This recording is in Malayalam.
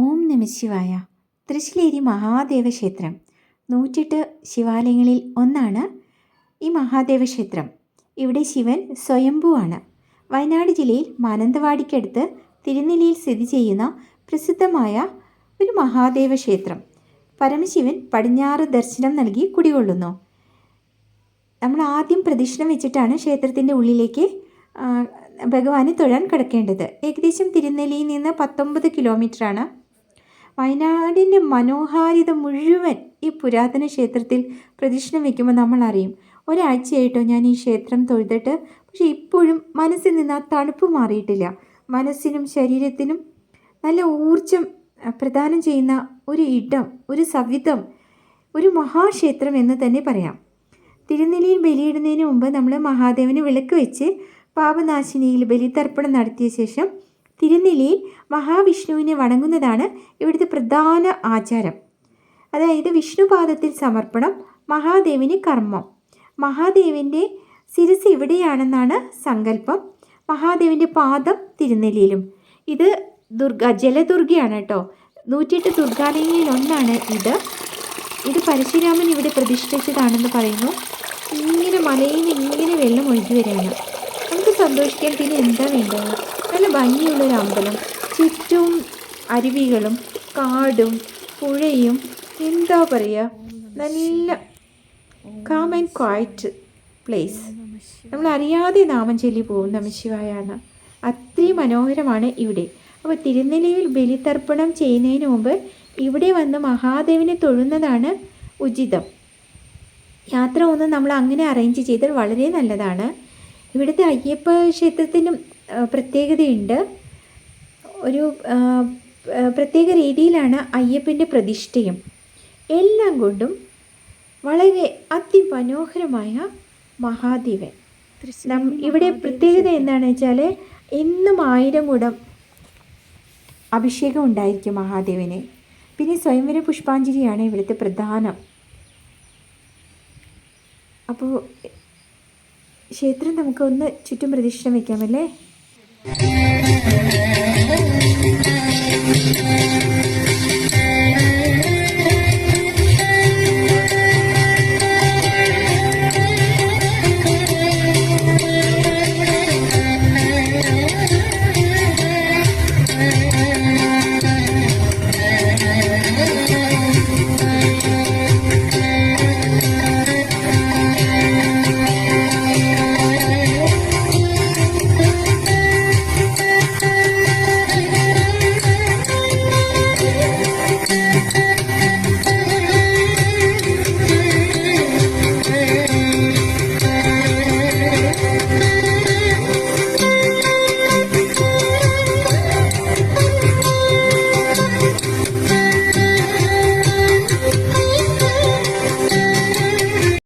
ഓം നമശിവായ തൃശ്ശിലേരി മഹാദേവ ക്ഷേത്രം. നൂറ്റെട്ട് ശിവാലയങ്ങളിൽ ഒന്നാണ് ഈ മഹാദേവ ക്ഷേത്രം. ഇവിടെ ശിവൻ സ്വയംഭുവാണ് വയനാട് ജില്ലയിൽ മാനന്തവാടിക്കടുത്ത് തിരുനെല്ലിയിൽ സ്ഥിതി ചെയ്യുന്ന പ്രസിദ്ധമായ ഒരു മഹാദേവ ക്ഷേത്രം. പരമശിവൻ പടിഞ്ഞാറ് ദർശനം നൽകി കുടികൊള്ളുന്നു. നമ്മൾ ആദ്യം പ്രദക്ഷിണം വെച്ചിട്ടാണ് ക്ഷേത്രത്തിന്റെ ഉള്ളിലേക്ക് ഭഗവാനെ തൊഴാൻ കിടക്കേണ്ടത്. ഏകദേശം തിരുനെല്ലിയിൽ നിന്ന് പത്തൊമ്പത് കിലോമീറ്ററാണ് വയനാടിന്റെ മനോഹാരിത മുഴുവൻ ഈ പുരാതന ക്ഷേത്രത്തിൽ പ്രദക്ഷിണം വയ്ക്കുമ്പോൾ നമ്മൾ അറിയും. ഒരാഴ്ചയായിട്ടോ ഞാൻ ഈ ക്ഷേത്രം തൊഴുതിട്ട് പക്ഷേ ഇപ്പോഴും മനസ്സിൽ നിന്ന് ആ തണുപ്പ് മാറിയിട്ടില്ല. മനസ്സിനും ശരീരത്തിനും നല്ല ഊർജം പ്രദാനം ചെയ്യുന്ന ഒരു ഇടം ഒരു സവിധം ഒരു മഹാക്ഷേത്രം എന്ന് തന്നെ പറയാം. തിരുനെല്ലിയിൽ ബലിയിടുന്നതിന് മുമ്പ് നമ്മൾ മഹാദേവന് വിളക്ക് വെച്ച് പാപനാശിനിയിൽ ബലിതർപ്പണം നടത്തിയ ശേഷം തിരുനെല്ലിയിൽ മഹാവിഷ്ണുവിനെ വണങ്ങുന്നതാണ് ഇവിടുത്തെ പ്രധാന ആചാരം. അതായത് വിഷ്ണുപാദത്തിൽ സമർപ്പണം മഹാദേവിന് കർമ്മം. മഹാദേവിന്റെ ശിരസ് ഇവിടെയാണെന്നാണ് സങ്കല്പം. മഹാദേവിന്റെ പാദം തിരുനെല്ലിയിലും. ഇത് ദുർഗ ജലദുർഗയാണ് കേട്ടോ. നൂറ്റിയെട്ട് ദുർഗാലയങ്ങളിൽ ഒന്നാണ് ഇത്. ഇത് പരശുരാമൻ ഇവിടെ പ്രതിഷ്ഠിച്ചതാണെന്ന് പറയുന്നു. ഇങ്ങനെ മലയിൽ നിന്ന് ഇങ്ങനെ വെള്ളം ഒഴുകി വരികയാണ്. നമുക്ക് സന്തോഷിക്കാൻ പിന്നെ എന്താ വേണ്ടത്? നല്ല ഭംഗിയുള്ളൊരു അമ്പലം. ചുറ്റും അരുവികളും കാടും പുഴയും എന്താ പറയുക നല്ല കാം ആൻഡ് ക്വയറ്റ് പ്ലേസ് നമ്മൾ അറിയാതെ നാമം ചൊല്ലി പോകും നമശിവായാണ് അത്രയും മനോഹരമാണ് ഇവിടെ. അപ്പോൾ തിരുനെല്ലിയിൽ ബലിതർപ്പണം ചെയ്യുന്നതിന് മുമ്പ് ഇവിടെ വന്ന് മഹാദേവിനെ തൊഴുന്നതാണ് ഉചിതം. യാത്ര ഒന്ന് നമ്മൾ അങ്ങനെ അറേഞ്ച് ചെയ്താൽ വളരെ നല്ലതാണ്. ഇവിടുത്തെ അയ്യപ്പ ക്ഷേത്രത്തിനും പ്രത്യേകതയുണ്ട്. ഒരു പ്രത്യേക രീതിയിലാണ് അയ്യപ്പന്റെ പ്രതിഷ്ഠയും. എല്ലാം കൊണ്ടും വളരെ അതിമനോഹരമായ മഹാദേവൻ. ഇവിടെ പ്രത്യേകത എന്താണെന്ന് വെച്ചാൽ എന്നും ആയിരം കൂടം അഭിഷേകം ഉണ്ടായിരിക്കും മഹാദേവന്. പിന്നെ സ്വയംവര പുഷ്പാഞ്ജലിയാണ് ഇവിടുത്തെ പ്രധാനം. അപ്പോൾ ക്ഷേത്രം നമുക്ക് ഒന്ന് ചുറ്റും പ്രദക്ഷിണം വയ്ക്കാമല്ലേ Thank you.